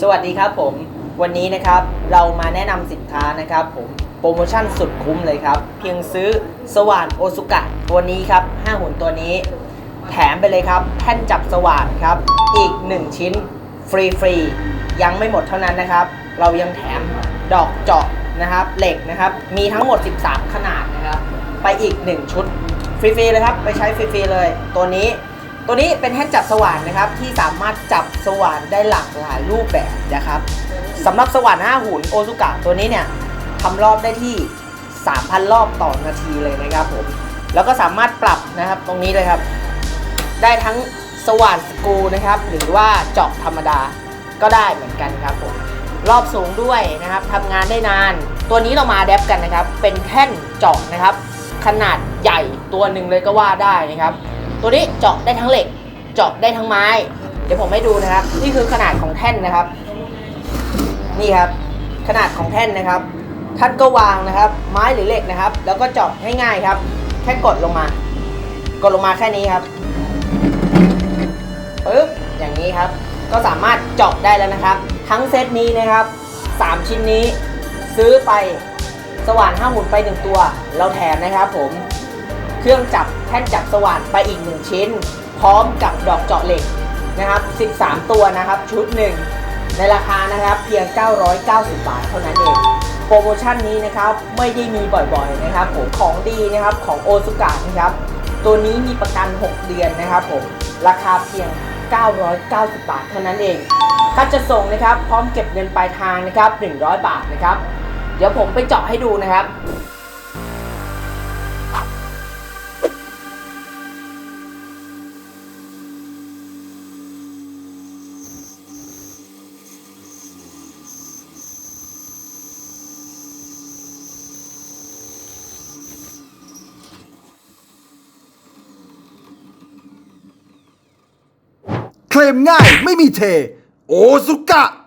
สวัสดีครับผมวันนี้นะครับเรามาแนะนำสินค้านะครับผมโปรโมชั่นสุดคุ้มเลยครับ เพียงซื้อสว่านโอซุกะตัวนี้ครับ5หุ่นตัวนี้ แถมไปเลยครับแท่นจับสว่านครับ อีก 1 ชิ้นฟรีฟรียังไม่หมดเท่านั้นนะครับ เรายังแถมดอกเจาะนะครับ เหล็กนะครับ มีทั้งหมด 13 ขนาดนะครับ ไปอีก 1 ชุดฟรีๆเลยครับ ไปใช้ฟรีๆเลย ตัวนี้ ตัวนี้เป็นแท่นจับสว่านนะครับที่สามารถจับสว่านได้หลากหลายรูปแบบนะครับสำหรับสว่าน5หุ่นโอซุกะตัวนี้เนี่ยทำรอบได้ที่ 3,000 รอบต่อนาทีเลยนะครับผมแล้วก็สามารถปรับนะครับตรงนี้เลยครับ ได้ทั้งสว่านสกูนะครับ หรือว่าเจาะธรรมดาก็ได้เหมือนกันครับผมรอบสูงด้วยนะครับทำงานได้นาน ตัวนี้เรามาแดปกันนะครับ เป็นแท่นเจาะนะครับ ขนาดใหญ่ตัวหนึ่งเลยก็ว่าได้นะครับ ตัวนี้เจาะได้ทั้งเหล็ก เจาะได้ทั้งไม้ เดี๋ยวผมให้ดูนะครับ นี่คือขนาดของแท่นนะครับ นี่ครับ ขนาดของแท่นนะครับ ท่านก็วางนะครับ ไม้หรือเหล็กนะครับ แล้วก็เจาะง่ายๆครับ แค่กดลงมา กดลงมาแค่นี้ครับปึ๊บอย่างนี้ครับ ก็สามารถเจาะได้แล้วนะครับ ทั้งเซตนี้นะครับ 3 ชิ้นนี้ ซื้อไปสว่านห้าหมุนไป 1 ตัว เราแถมนะครับผม เครื่องจับแท่นจับสว่านไปอีก 1 ชิ้น พร้อมกับดอกเจาะเหล็กนะครับ 13 ตัวนะครับชุดหนึ่งในราคานะครับเพียง 990 บาทเท่านั้นเอง โปรโมชั่นนี้นะครับไม่ได้มีบ่อยๆนะครับผมของดีนะครับของโอซุกะนะครับตัวนี้มีประกัน 6 เดือนนะครับผมราคาเพียง 990 บาทเท่านั้นเองค่าจะส่งนะครับพร้อมเก็บเงินปลายทางนะครับ 100 บาทนะครับ เดี๋ยวผมไปเจาะให้ดูนะครับ ลมง่ายไม่มีเท โอซุกะ